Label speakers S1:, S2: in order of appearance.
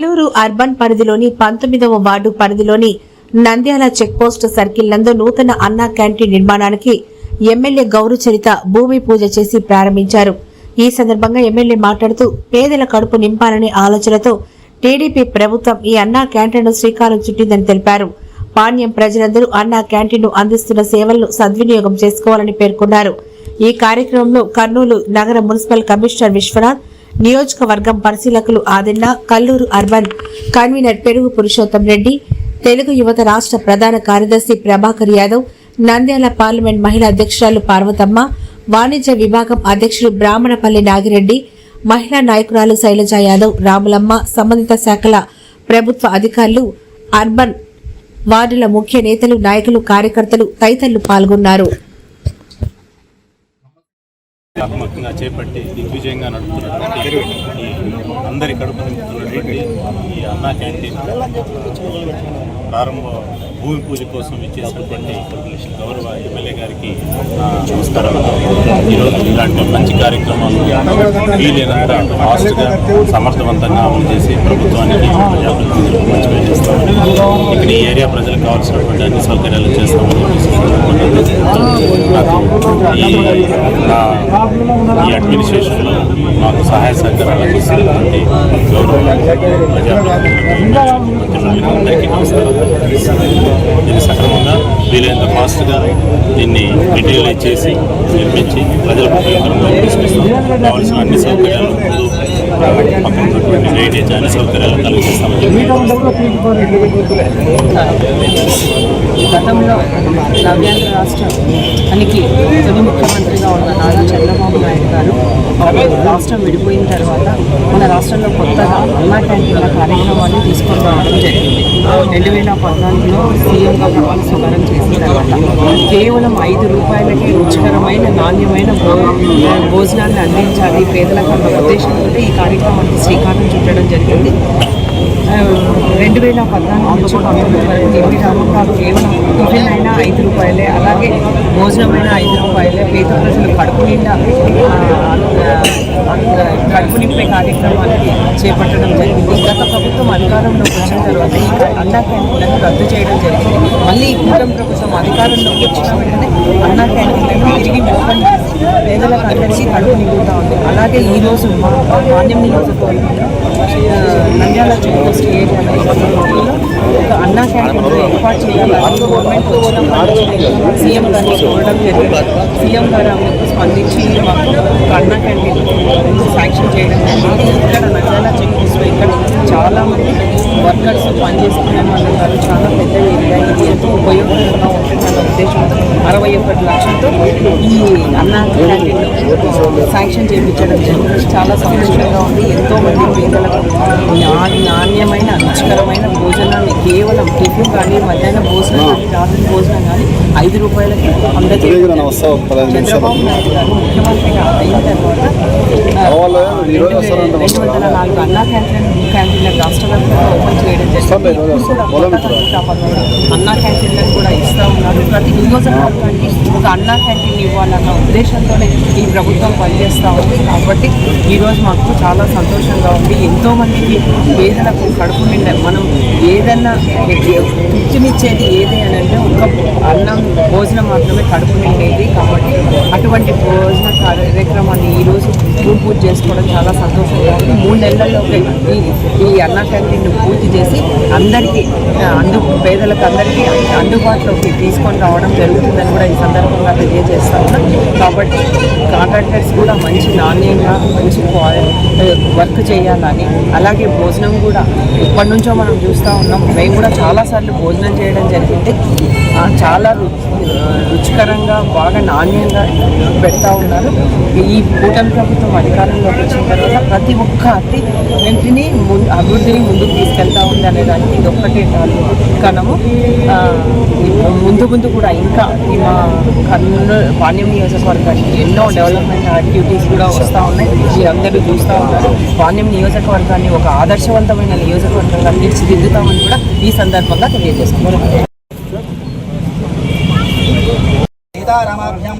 S1: Nellore urban పరిధిలోని పంతొమ్మిదవ ward పరిధిలోని నంద్యాల చెక్పోస్ట్ సర్కిల్ నందు నూతన అన్నా క్యాంటీన్ నిర్మాణానికి ఎమ్మెల్యే గౌరు చరిత భూమి పూజ చేసి ప్రారంభించారు. ఈ సందర్భంగా ఎమ్మెల్యే మాట్లాడుతూ పేదల కడుపు నింపాలనే ఆలోచనతో టీడీపీ ప్రభుత్వం ఈ అన్నా క్యాంటీన్ శ్రీకారం చుట్టిందని తెలిపారు. పాణ్యం ప్రజలందరూ అన్నా క్యాంటీన్ అందిస్తున్న సేవలను సద్వినియోగం చేసుకోవాలని పేర్కొన్నారు. ఈ కార్యక్రమంలో కర్నూలు నగర మున్సిపల్ కమిషనర్ విశ్వనాథ్ నియోజకవర్గం పరిశీలకులు ఆదిన్న కల్లూరు అర్బన్ కన్వీనర్ పెరుగు పురుషోత్తం రెడ్డి తెలుగు యువత రాష్ట్ర ప్రధాన కార్యదర్శి ప్రభాకర్ యాదవ్ నంద్యాల పార్లమెంట్ మహిళా అధ్యక్షురాలు పార్వతమ్మ వాణిజ్య విభాగం అధ్యక్షుడు బ్రాహ్మణపల్లి నాగిరెడ్డి మహిళా నాయకురాలు శైలజ యాదవ్ రాములమ్మ సంబంధిత శాఖల ప్రభుత్వ అధికారులు అర్బన్ వార్డుల ముఖ్య నేతలు నాయకులు కార్యకర్తలు తదితరులు పాల్గొన్నారు.
S2: ఆత్మకంగా చేపట్టి దిగ్విజయంగా నడుపుతున్నటువంటి ఈ అందరి కడుపు నింపుతున్నటువంటి ఈ అన్నా క్యాంటీన్ ప్రారంభ భూమి పూజ కోసం ఇచ్చేసినటువంటి గౌరవ ఎమ్మెల్యే గారికి నా ఈరోజు ఇలాంటి మంచి కార్యక్రమాలు వీలైనంత ఫాస్ట్గా సమర్థవంతంగా అమలు చేసి ప్రభుత్వానికి ప్రజాప్రతినిధులకు మంచి చేస్తామని ఇక్కడ ఈ ఏరియా ప్రజలకు కావాల్సినటువంటి అన్ని సౌకర్యాలు చేస్తామని ఈ అడ్మినిస్ట్రేషన్లో మాకు సహాయ సహకారాలు అందిస్తున్నటువంటి గౌరవ నమస్కారం. దీన్ని సక్రమంగా వీలైనంత ఫాస్ట్గా దీన్ని మెటీరియలైజ్ చేసి నిర్మించి ప్రజలకు ఉపయోగకరంగా తీసుకొస్తాం. కావాల్సిన అన్ని సౌకర్యాలు ముందు డ్రైనేజ్ అన్ని సౌకర్యాలు కలిగిస్తామని
S3: గతంలో నవ్యాంధ్ర రాష్ట్రానికి తొలి ముఖ్యమంత్రిగా ఉన్న నారా చంద్రబాబు నాయుడు గారు రాష్ట్రం విడిపోయిన తర్వాత మన రాష్ట్రంలో కొత్తగా అన్నా క్యాంటీన్ల కార్యక్రమాన్ని తీసుకొని రావడం జరిగింది రెండు వేల పద్నాలుగులో సీఎంగా ప్రమాణ స్వీకారం చేసిన తర్వాత కేవలం ఐదు రూపాయలకి రుచికరమైన నాణ్యమైన భోజనాన్ని అందించాలి పేదలకు అన్న ఉద్దేశంతో ఈ కార్యక్రమానికి శ్రీకారం చుట్టడం జరిగింది. రెండు వేల పద్నాలుగు నుంచి పంతొమ్మిది వరకు ఎన్ని రామకాలు కేవలం టిఫిన్ అయినా ఐదు రూపాయలే అలాగే భోజనమైన ఐదు రూపాయలే. పేద ప్రజలు కడుపు నిండా కడుపు నింపే కార్యక్రమాన్ని చేపట్టడం జరిగింది. గత ప్రభుత్వం అధికారంలోకి వచ్చిన తర్వాత ఈ అన్నా క్యాంటీన్లను రద్దు చేయడం జరిగింది. మళ్ళీ ఈ కూటమి ప్రభుత్వం అధికారంలోకి వచ్చిన వెంటనే అన్నా క్యాంటీన్ తిరిగి ఓపెన్ పేదలకు అందరికీ కడుపు నింపుతా ఉంది. అలాగే ఈ రోజు మా మాన్యం నియోజకవర్గంలో నంద్యాల చెక్పోస్ట్ ఒక అన్నా క్యాంటీన్ ఏర్పాటు చేయాలని గవర్నమెంట్ సీఎం గారిని చూడడం జరిగింది. సీఎం గారు అందుకు స్పందించి మాకు ఒక అన్నా క్యాంటీన్ శాంక్షన్ చేయడం జరిగింది. ఇక్కడ నంద్యాల చెక్పోస్ట్లో ఇక్కడ చాలామంది వర్కర్స్ పనిచేసుకునే వాళ్ళు చాలా పెద్ద ఏరియా. ఇది ఎంతో ఉపయోగకరంగా ఉంటుందన్న ఉద్దేశంతో అరవై ఒకటి లక్షలతో ఈ అన్నా శాంక్షన్ చేయించడం జరిగింది. చాలా సంతోషంగా ఉంది. ఎంతో మంది పేదలకు నా- నాణ్యమైన రుచికరమైన భోజనాన్ని కేవలం టిఫిన్ కానీ మధ్యాహ్న భోజనం కానీ రాత్రి భోజనం కానీ ఐదు రూపాయలకి చంద్రబాబు నాయుడు గారు ముఖ్యమంత్రిగా అయిన తర్వాత రెండు వందల నాలుగు అన్నా క్యాంటీన్ క్యాంటీన్ల రాష్ట్ర వ్యాప్తంగా ఓపెన్ చేయడం జరిగింది. కూడా అన్నా ఇస్తూ ఉన్నారు. ప్రతి నియోజకవర్గానికి ఒక అన్నా క్యాంటీన్ ఇవ్వాలన్న ఉద్దేశంతోనే ఈ ప్రభుత్వం పనిచేస్తూ ఉంది. కాబట్టి ఈరోజు మాకు చాలా సంతోషంగా ఉంది. ఎంతో మందికి పేదలకు కడుపు నిండా మనం ఏదన్నా తృప్తినిచ్చేది ఏది అని అంటే ఒక అన్నం భోజనం మాత్రమే కడుపు నిండేది కాబట్టి అటువంటి భోజన కార్యక్రమాన్ని ఈరోజు భూమి పూజ చేసుకోవడం చాలా సంతోషంగా ఉంది. మూడు నెలల్లో ఈ ఈ అన్న క్యాంటీన్ పూర్తి చేసి అందరికీ అందు పేదలకు అందరికీ అందుబాటులోకి తీసుకొని రావడం జరుగుతుందని కూడా ఈ సందర్భంగా తెలియజేస్తాను. కాబట్టి కాంట్రాక్టర్స్ కూడా మంచి నాణ్యంగా మంచి వర్క్ చేయాలని అలాగే భోజనం కూడా ఎప్పటి నుంచో మనం చూస్తూ ఉన్నాం. మేము కూడా చాలాసార్లు భోజనం చేయడం జరిగింది. చాలా రుచి రుచికరంగా బాగా నాణ్యంగా పెడతా ఉన్నారు. ఈ కూటమి ప్రభుత్వం అధికారంలోకి వచ్చిన తర్వాత ప్రతి ఒక్క అతి ఇంటిని అభివృద్ధిని ముందుకు తీసుకెళ్తా ఉంది అనే దానికి ఇది ఒక్కటే కాదు కనము. ముందు ముందు కూడా ఇంకా ఈ మా కర్నూలు పాణ్యం నియోజకవర్గానికి ఎన్నో డెవలప్మెంట్ యాక్టివిటీస్ కూడా వస్తూ ఉన్నాయి. మీరందరూ చూస్తూ ఉన్నారు. పాణ్యం నియోజకవర్గాన్ని ఒక ఆదర్శవంతమైన నియోజకవర్గంగా తీర్చిదిద్దుతామని కూడా ఈ సందర్భంగా తెలియజేస్తున్నాం
S4: సీతారామాభ్యాం